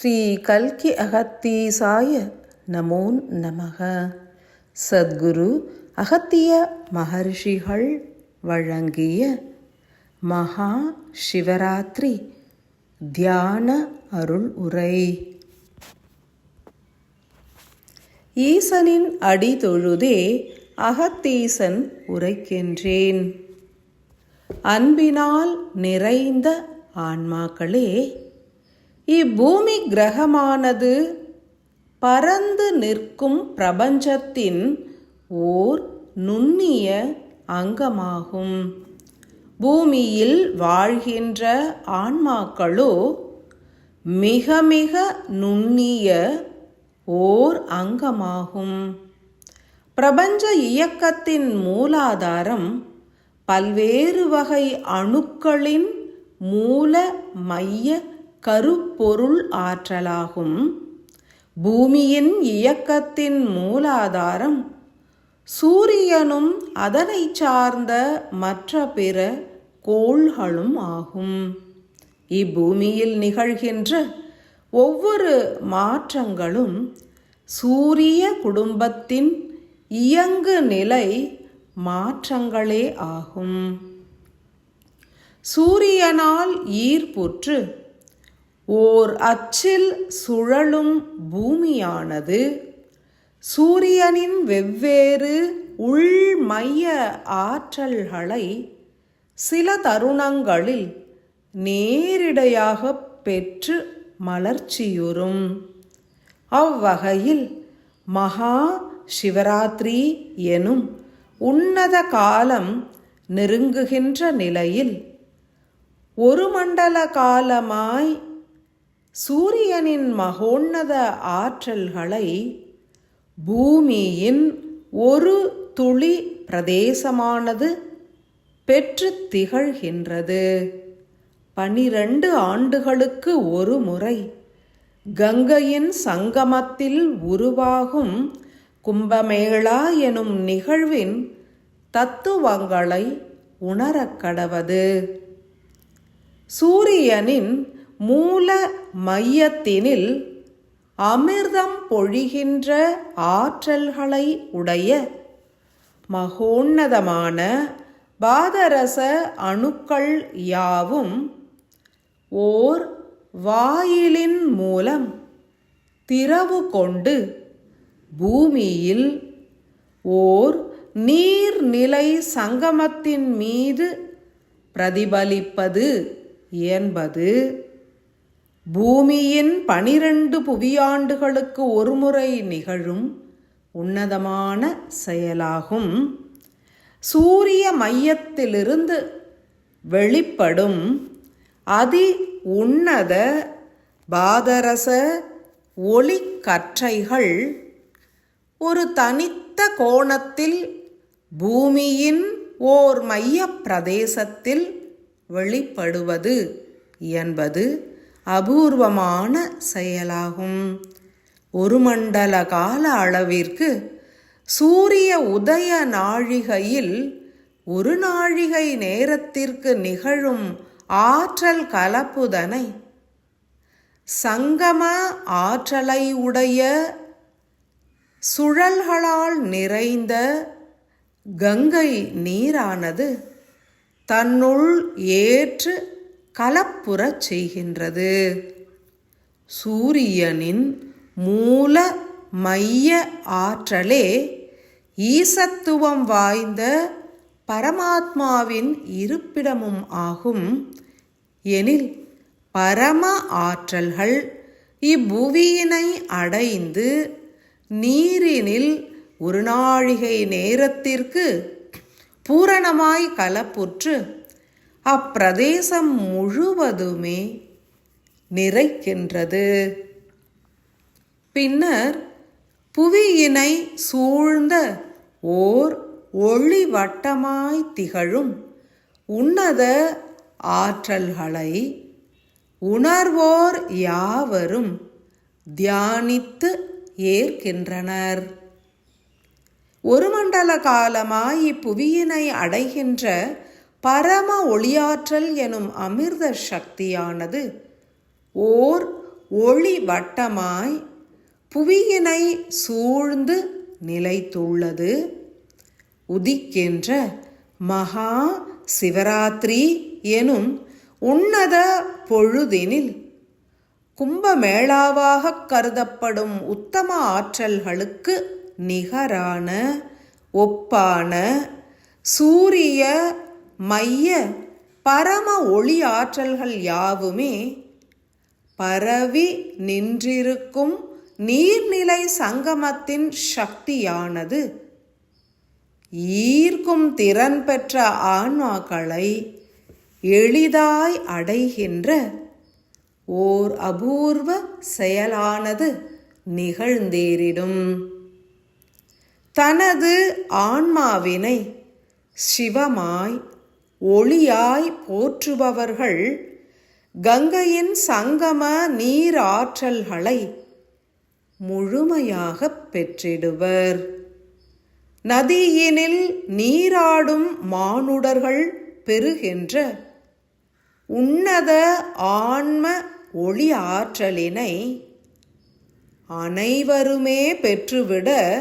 ஸ்ரீ கல்கி அகத்தீசாய நமோ நமக. சத்குரு அகத்திய மகர்ஷிகள் வழங்கிய மகா சிவராத்திரி தியான அருள் உரை. ஈசனின் அடி தொழுதே அகத்தீசன் உரைக்கின்றேன். அன்பினால் நிறைந்த ஆன்மாக்களே இப்பூமி கிரகமானது பரந்து நிற்கும் பிரபஞ்சத்தின் ஓர் நுண்ணிய அங்கமாகும். பூமியில் வாழ்கின்ற ஆன்மாக்களோ மிக மிக நுண்ணிய ஓர் அங்கமாகும். பிரபஞ்ச இயக்கத்தின் மூலாதாரம் பல்வேறு வகை அணுக்களின் மூல மைய கருப்பொருள் ஆற்றலாகும். பூமியின் இயக்கத்தின் மூலாதாரம் சூரியனும் அதனை சார்ந்த மற்ற பிற கோள்களும் ஆகும். இப்பூமியில் நிகழ்கின்ற ஒவ்வொரு மாற்றங்களும் சூரிய குடும்பத்தின் இயங்கு நிலை மாற்றங்களே ஆகும். சூரியனால் ஈர்ப்புற்று ஓர் அச்சில் சுழலும் பூமியானது சூரியனின் வெவ்வேறு உள்மைய ஆற்றல்களை சில தருணங்களில் நேரிடையாக பெற்று மலர்ச்சியுறும். அவ்வகையில் மகா சிவராத்திரி எனும் உன்னத காலம் நெருங்குகின்ற நிலையில் ஒரு மண்டல காலமாய் சூரியனின் மகோன்னத ஆற்றல்களை பூமியின் ஒரு துளி பிரதேசமானது பெற்று திகழ்கின்றது. பனிரண்டு ஆண்டுகளுக்கு ஒரு முறை கங்கையின் சங்கமத்தில் உருவாகும் கும்பமேளா எனும் நிகழ்வின் தத்துவங்களை உணரக்கடவது. சூரியனின் மூல மையத்தினில் அமிர்தம் பொழிகின்ற ஆற்றல்களை உடைய மகோன்னதமான பாதரச அணுக்கள் யாவும் ஓர் வாயிலின் மூலம் திறவு கொண்டு பூமியில் ஓர் நீர்நிலை சங்கமத்தின் மீது பிரதிபலிப்பது என்பது பூமியின் பனிரெண்டு புவியாண்டுகளுக்கு ஒருமுறை நிகழும் உன்னதமான செயலாகும். சூரிய மையத்திலிருந்து வெளிப்படும் அதி உன்னத பாதரச ஒளிக்கற்றைகள் ஒரு தனித்த கோணத்தில் பூமியின் ஓர் மைய பிரதேசத்தில் வெளிப்படுவது என்பது அபூர்வமான செயலாகும். ஒரு மண்டல கால அளவிற்கு சூரிய உதய நாழிகையில் ஒரு நாழிகை நேரத்திற்கு நிகழும் ஆற்றல் கலப்புதனை சங்கம ஆற்றலை உடைய சுழல்களால் நிறைந்த கங்கை நீரானது தன்னுள் ஏற்று கலப்புறச் செய்கின்றது. சூரியனின் மூல மைய ஆற்றலே ஈசத்துவம் வாய்ந்த பரமாத்மாவின் இருப்பிடமும் ஆகும். எனில் பரம ஆற்றல்கள் இப்புவியினை அடைந்து நீரினில் ஒரு நாழிகை நேரத்திற்கு பூரணமாய் கலப்புற்று அப்பிரதேசம் முழுவதுமே நிறைக்கின்றது. பின்னர் புவியினை சூழ்ந்த ஓர் ஒளி வட்டமாய் திகழும் உன்னத ஆற்றல்களை உணர்வோர் யாவரும் தியானித்து ஏற்கின்றனர். ஒரு மண்டல காலமாய் இப்புவியினை அடைகின்ற பரம ஒளியாற்றல் எனும் அமிர்த சக்தியானது ஓர் ஒளி வட்டமாய் புவியினை சூழ்ந்து நிலைத்துள்ளது. உதிக்கின்ற மகா சிவராத்திரி எனும் உன்னத பொழுதினில் கும்பமேளாவாக கருதப்படும் உத்தம ஆற்றல்களுக்கு நிகரான ஒப்பான சூரிய மைய பரம ஒளி ஆற்றல்கள் யாவுமே பரவி நின்றிருக்கும் நீர்நிலை சங்கமத்தின் சக்தியானது. ஈர்க்கும் திறன் பெற்ற ஆன்மாக்களை எளிதாய் அடைகின்ற ஓர் அபூர்வ செயலானது நிகழ்ந்தேறிடும். தனது ஆன்மாவினை சிவமாய் ஒளியாய் போற்றுபவர்கள் கங்கையின் சங்கம நீர் ஆற்றல்களை முழுமையாகப் பெற்றிடுவர். நதியினில் நீராடும் மானுடர்கள் பெறுகின்ற உன்னத ஆன்ம ஒளி ஆற்றலினை அனைவருமே பெற்றுவிட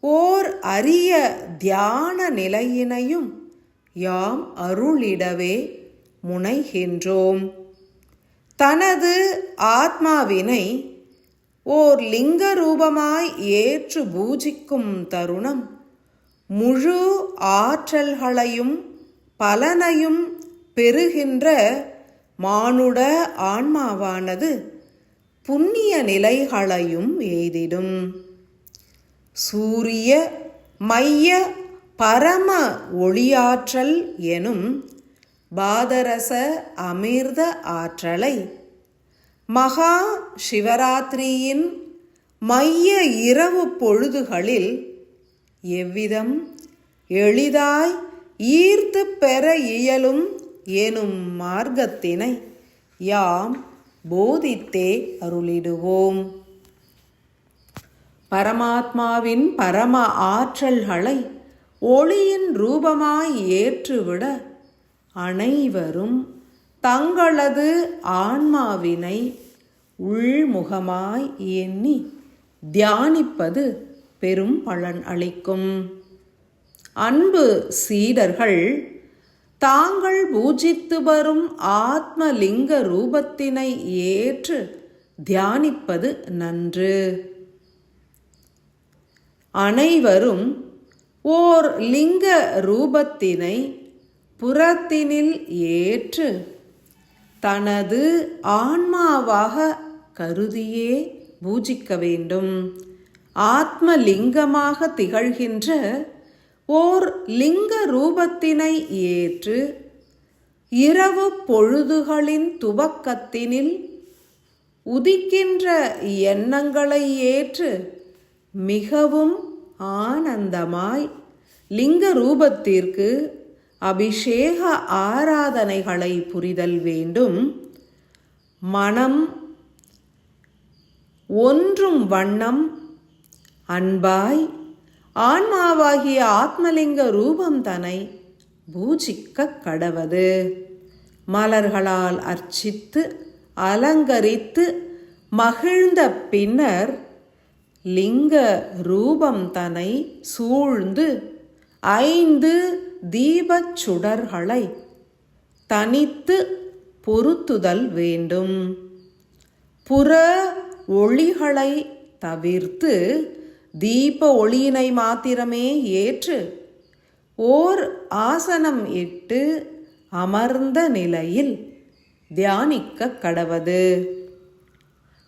ஓர் அரிய தியான நிலையினையும் யாம் அருளிடவே முனைகின்றோம். தனது ஆத்மாவினை ஓர் லிங்க ரூபமாய் ஏற்று பூஜிக்கும் தருணம் முழு ஆற்றல்களையும் பலனையும் பெறுகின்ற மானுட ஆன்மாவானது புண்ணிய நிலைகளையும் எய்திடும். சூரிய மைய பரம ஒளியாற்றல் எனும் பாதரச அமிர்த ஆற்றலை மகா சிவராத்திரியின் மைய இரவு பொழுதுகளில் எவ்விதம் எளிதாய் ஈர்த்து பெற இயலும் எனும் மார்க்கத்தினை யாம் போதித்தே அருளிடுவோம். பரமாத்மாவின் பரம ஆற்றல்களை ஒளியின் ரூபமாய் ஏற்றுவிட அனைவரும் தங்களது ஆன்மாவினை உள்முகமாய் எண்ணி தியானிப்பது பெரும் பலன் அளிக்கும். அன்பு சீடர்கள் தாங்கள் பூஜித்து வரும் ஆத்மலிங்க ரூபத்தினை ஏற்று தியானிப்பது நன்று. அனைவரும் ஓர் லிங்க ரூபத்தினை புறத்தினில் ஏற்று தனது ஆன்மாவாக கருதியே பூஜிக்க வேண்டும். ஆத்மலிங்கமாக திகழ்கின்ற ஓர் லிங்க ரூபத்தினை ஏற்று இரவு பொழுதுகளின் துவக்கத்தினில் உதிக்கின்ற எண்ணங்களை ஏற்று மிகவும் ஆனந்தமாய் லிங்க ரூபத்திற்கு அபிஷேக ஆராதனைகளை புரிதல் வேண்டும். மனம் ஒன்றும் வண்ணம் அன்பாய் ஆன்மாவாகிய ஆத்மலிங்க ரூபம் தனை பூஜிக்க கடவது. மலர்களால் அர்ச்சித்து அலங்கரித்து மகிழ்ந்த பின்னர் லிங்க ரூபம் தனை சூழ்ந்து ஐந்து தீபச் சுடர்களை தனித்து பொருத்துதல் வேண்டும். புற ஒளிகளை தவிர்த்து தீப ஒளியினை மாத்திரமே ஏற்று ஓர் ஆசனம் இட்டு அமர்ந்த நிலையில் தியானிக்க கடவது.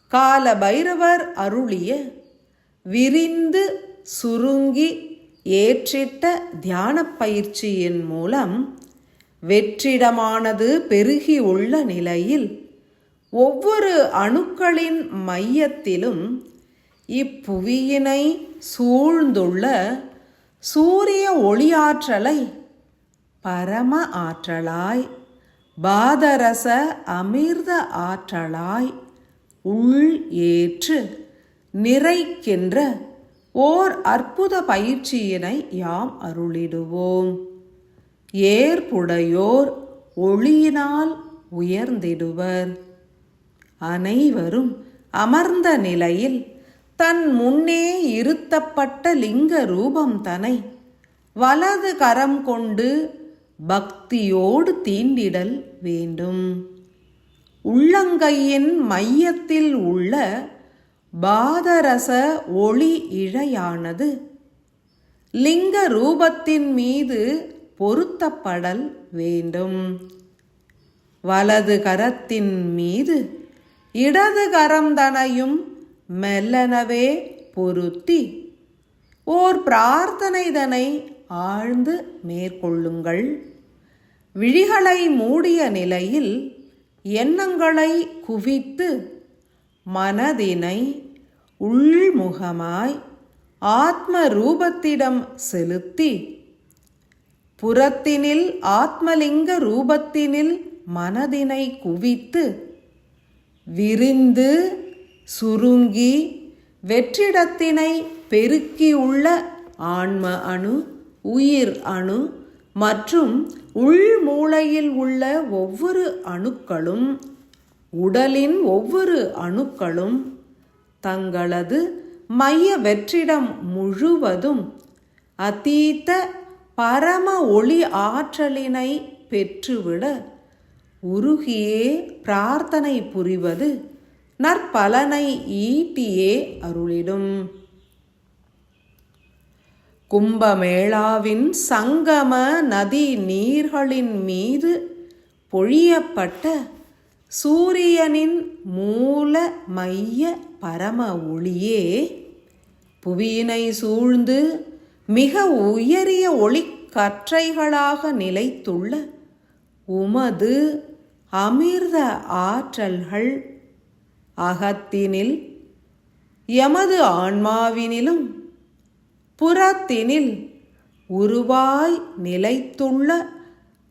கால பைரவர் அருளிய விரிந்து சுருங்கி ஏற்றிட்ட தியான பயிற்சியின் மூலம் வெற்றிடமானது பெருகியுள்ள நிலையில் ஒவ்வொரு அணுக்களின் மையத்திலும் இப்புவியினை சூழ்ந்துள்ள சூரிய ஒளியாற்றலை பரம ஆற்றலாய் பாதரச அமிர்த ஆற்றலாய் உள் ஏற்று நிறைக்கின்ற ஓர் அற்புத பயிற்சியினை யாம் அருளிடுவோம். ஏற்புடையோர் ஒளியினால் உயர்ந்திடுவர். அனைவரும் அமர்ந்த நிலையில் தன் முன்னே இருத்தப்பட்ட லிங்க ரூபம் தனை வலது கரம் கொண்டு பக்தியோடு தீண்டிடல் வேண்டும். உள்ளங்கையின் மையத்தில் உள்ள பாதரச ஒளி இழையானது. லிங்க ரூபத்தின் மீது பொருத்தப்படல் வேண்டும். வலது கரத்தின் மீது இடது கரந்தனையும் மெல்லனவே பொருத்தி. ஓர் பிரார்த்தனைதனை ஆழ்ந்து மேற்கொள்ளுங்கள். விழிகளை மூடிய நிலையில் எண்ணங்களை குவித்து மனதினை உள்முகமாய் ஆத்ம ரூபத்திடம் செலுத்தி புறத்தினில் ஆத்மலிங்க ரூபத்தினில் மனதினை குவித்து விரிந்து சுருங்கி வெற்றிடத்தினை பெருக்கியுள்ள ஆன்ம அணு உயிர் அணு மற்றும் உள்மூளையில் உள்ள ஒவ்வொரு அணுக்களும் உடலின் ஒவ்வொரு அணுக்களும் தங்களது மைய வெற்றிடம் முழுவதும் அதீத்த பரம ஒளி ஆற்றலினை பெற்றுவிட உருகியே பிரார்த்தனை புரிவது நற்பலனை ஈட்டியே அருளிடும். கும்பமேளாவின் சங்கம நதி நீர்களின் மீது பொழியப்பட்ட சூரியனின் மூல மைய பரம ஒளியே புவியினை சூழ்ந்து மிக உயரிய ஒளிக்கற்றைகளாக நிலைத்துள்ள உமது அமிர்த ஆற்றல்கள் அகத்தினில் எமது ஆன்மாவினிலும் புறத்தினில் உருவாய் நிலைத்துள்ள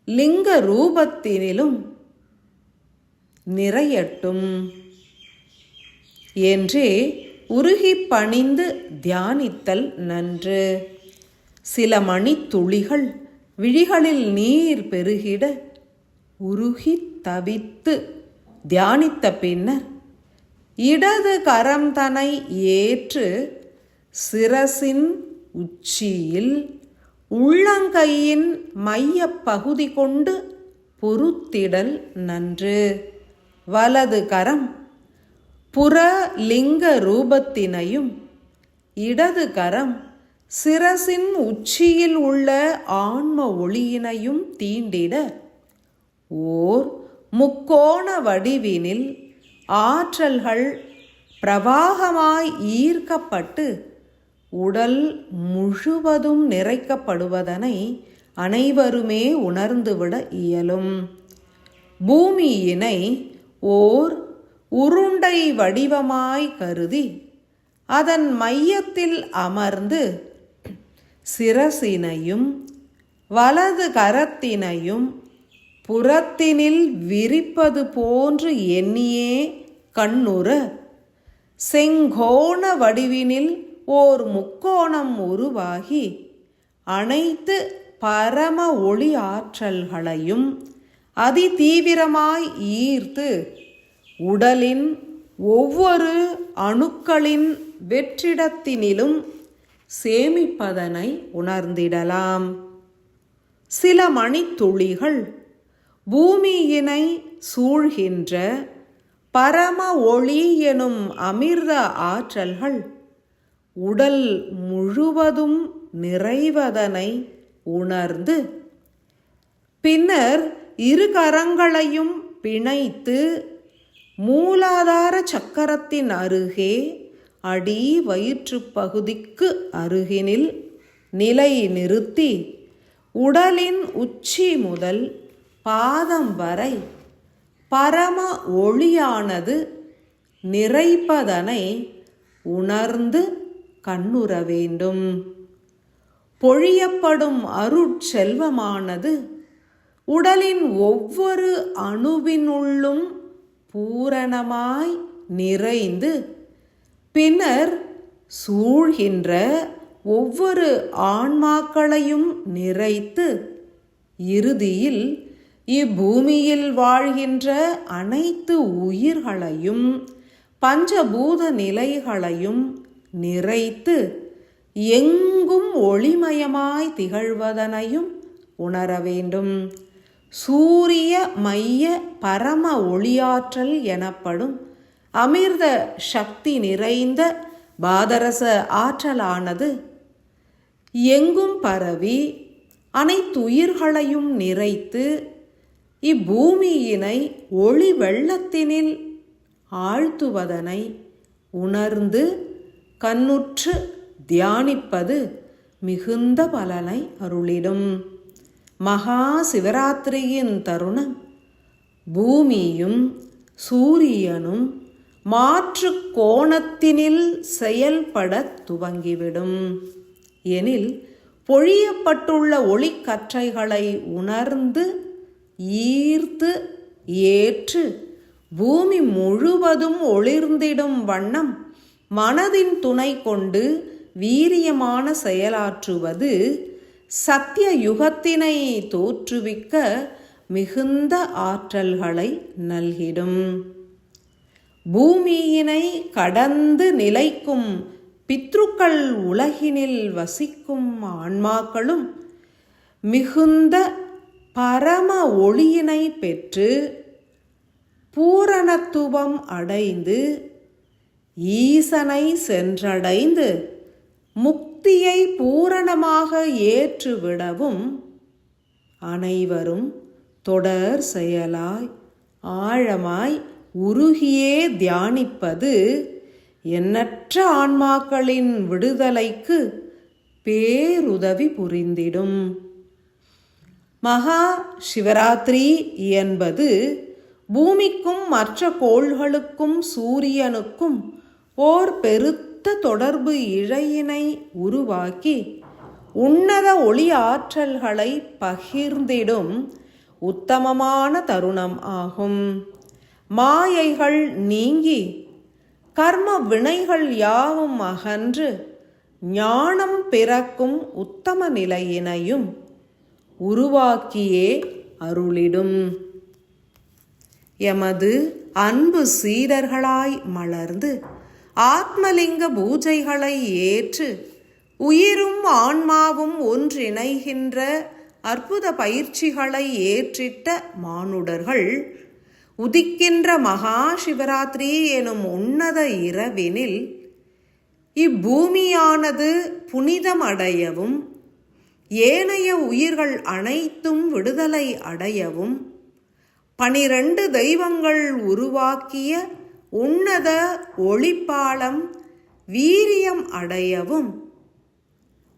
லிங்க ரூபத்தினிலும் நிறையட்டும். என்றே உருகி பணிந்து தியானித்தல் நன்று. சில மணித்துளிகள் விழிகளில் நீர் பெருகிட உருகி தவித்து தியானித்த பின்னர் இடது கரம் தனை ஏற்று சிரசின் உச்சியில் உள்ளங்கையின் மைய பகுதி கொண்டு பொருத்திடல் நன்று. வலது கரம் புற லிங்க ரூபத்தினையும் இடது கரம் சிரசின் உச்சியில் உள்ள ஆன்ம ஒளியினையும் தீண்டிட ஓர் முக்கோண வடிவினில் ஆற்றல்கள் பிரவாகமாய் ஈர்க்கப்பட்டு உடல் முழுவதும் நிறைக்கப்படுவதனை அனைவருமே உணர்ந்துவிட இயலும். பூமியினை ஓர் உருண்டை வடிவமாய் கருதி அதன் மையத்தில் அமர்ந்து சிரசினையும் வலது கரத்தினையும் புறத்தினில் விரிப்பது போன்று எண்ணியே கண்ணுற செங்கோண வடிவினில் ஓர் முக்கோணம் உருவாகி அனைத்து பரம ஒளி ஆற்றல்களையும் அதிதீவிரமாய் ஈர்த்து உடலின் ஒவ்வொரு அணுக்களின் வெற்றிடத்தினிலும் சேமிப்பதனை உணர்ந்திடலாம். சில மணித்துளிகள் பூமியினை சூழ்கின்ற பரம ஒளி எனும் அமிர்த ஆற்றல்கள் உடல் முழுவதும் நிறைவதனை உணர்ந்து பின்னர் இரு கரங்களையும் பிணைத்து மூலாதார சக்கரத்தின் அருகே அடி வயிற்று பகுதிக்கு அருகினில் நிலை நிறுத்தி உடலின் உச்சி முதல் பாதம் வரை பரம ஒளியானது நிறைப்பதனை உணர்ந்து கண்ணுற வேண்டும். பொழியப்படும் அருட்செல்வமானது உடலின் ஒவ்வொரு அணுவினுள்ளும் பூரணமாய் நிறைந்து பின்னர் சூழ்கின்ற ஒவ்வொரு ஆன்மாக்களையும் நிறைத்து இறுதியில் இப்பூமியில் வாழ்கின்ற அனைத்து உயிர்களையும் பஞ்சபூத நிலைகளையும் நிறைத்து எங்கும் ஒளிமயமாய் திகழ்வதனையும் உணர வேண்டும் சூரிய மைய பரம ஒளியாற்றல் எனப்படும் அமிர்த சக்தி நிறைந்த பாதரச ஆற்றலானது எங்கும் பரவி அனைத்துயிர்களையும் நிறைத்து இப்பூமியினை ஒளி வெள்ளத்தினில் ஆழ்த்துவதனை உணர்ந்து கண்ணுற்று தியானிப்பது மிகுந்த பலனை அருளிடும். மகா சிவராத்திரியின் தருணம். பூமியும் சூரியனும் மாற்று கோணத்தினில் செயல்படத் துவங்கிவிடும். எனில் பொழியப்பட்டுள்ள ஒளிக்கற்றைகளை உணர்ந்து ஈர்த்து ஏற்று பூமி முழுவதும் ஒளிர்ந்திடும் வண்ணம் மனதின் துணை கொண்டு வீரியமான செயலாற்றுவது சத்திய யுகத்தினை தோற்றுவிக்க மிகுந்த ஆற்றல்களை நல்கிடும். பூமியினை கடந்து நிலைக்கும் பித்ருக்கள் உலகினில் வசிக்கும் ஆன்மாக்களும் மிகுந்த பரம ஒளியினை பெற்று பூரணத்துவம் அடைந்து ஈசனை சென்றடைந்து முக் முக்தியை பூரணமாக ஏற்றுவிடவும் அனைவரும் தொடர் செயலாய் ஆழமாய் உருகியே தியானிப்பது எண்ணற்ற ஆன்மாக்களின் விடுதலைக்கு பேருதவி புரிந்திடும். மகா சிவராத்திரி என்பது பூமிக்கும் மற்ற கோள்களுக்கும் சூரியனுக்கும் ஓர் பெருத்த தொடர்பு இழையினை உருவாக்கி உன்னத ஒளி ஆற்றல்களை பகிர்ந்திடும் உத்தமமான தருணம் ஆகும். மாயைகள் நீங்கி கர்ம வினைகள் யாவும் அகன்று ஞானம் பிறக்கும் உத்தம நிலையினையும் உருவாக்கியே அருளிடும். எமது அன்பு சீடர்களாய் மலர்ந்து ஆத்மலிங்க பூஜைகளை ஏற்று உயிரும் ஆன்மாவும் ஒன்றிணைகின்ற அற்புத பயிற்சிகளை ஏற்றிட்ட மானுடர்கள் உதிக்கின்ற மகா சிவராத்திரி எனும் உன்னத இரவினில் இப்பூமியானது புனிதமடையவும் ஏனைய உயிர்கள் அனைத்தும் விடுதலை அடையவும் பனிரண்டு தெய்வங்கள் உருவாக்கிய உன்னத ஒளிப்பாலம் வீரியம் அடையவும்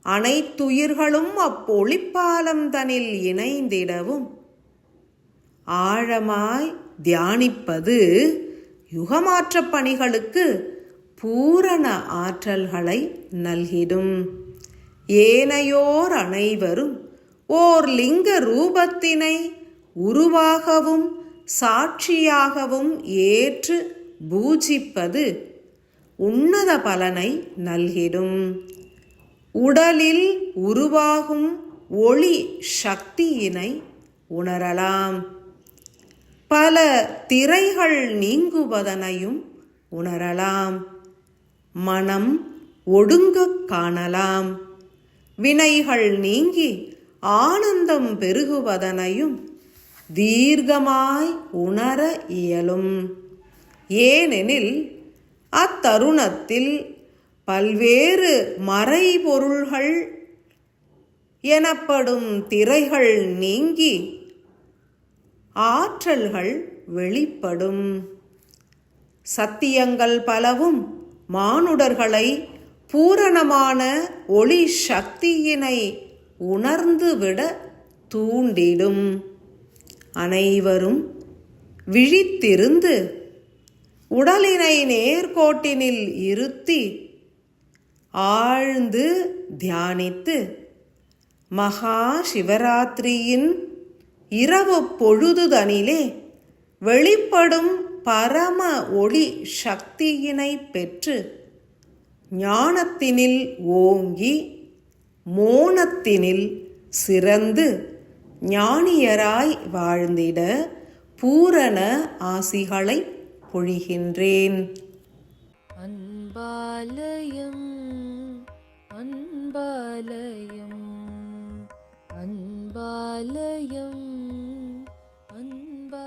அனைத்துயிர்களும் அப்பொளிப்பாலம் தனில் இணைந்திடவும். ஆழமாய் தியானிப்பது யுகமாற்ற பணிகளுக்கு பூரண ஆற்றல்களை நல்கிடும். ஏனையோர் அனைவரும் ஓர் லிங்க ரூபத்தினை உருவாகவும் சாட்சியாகவும் ஏற்று பூஜிப்பது உன்னத பலனை நல்கிடும். உடலில் உருவாகும் ஒளி சக்தியினை உணரலாம். பல திரைகள் நீங்குவதனையும் உணரலாம். மனம் ஒடுங்கக் காணலாம். வினைகள் நீங்கி ஆனந்தம் பெருகுவதனையும் தீர்க்கமாய் உணர இயலும். ஏனெனில் அத்தருணத்தில் பல்வேறு மறைபொருள்கள் எனப்படும் திரைகள் நீங்கி ஆற்றல்கள் வெளிப்படும். சத்தியங்கள் பலவும் மானுடர்களை பூரணமான ஒளி சக்தியினை உணர்ந்துவிட தூண்டிடும். அனைவரும் விழித்திருந்து உடலினை நேர்கோட்டினில் இருத்தி ஆழ்ந்து தியானித்து மகா சிவராத்திரியின் இரவு பொழுதுதனிலே வெளிப்படும் பரம ஒளி சக்தியினை பெற்று ஞானத்தினில் ஓங்கி மோனத்தினில் சிறந்து ஞானியராய் வாழ்ந்திட பூரண ஆசிகளை பொழிகின்றேன் அன்பாலயம் அன்பாலயம் அன்பாலயம் அன்பா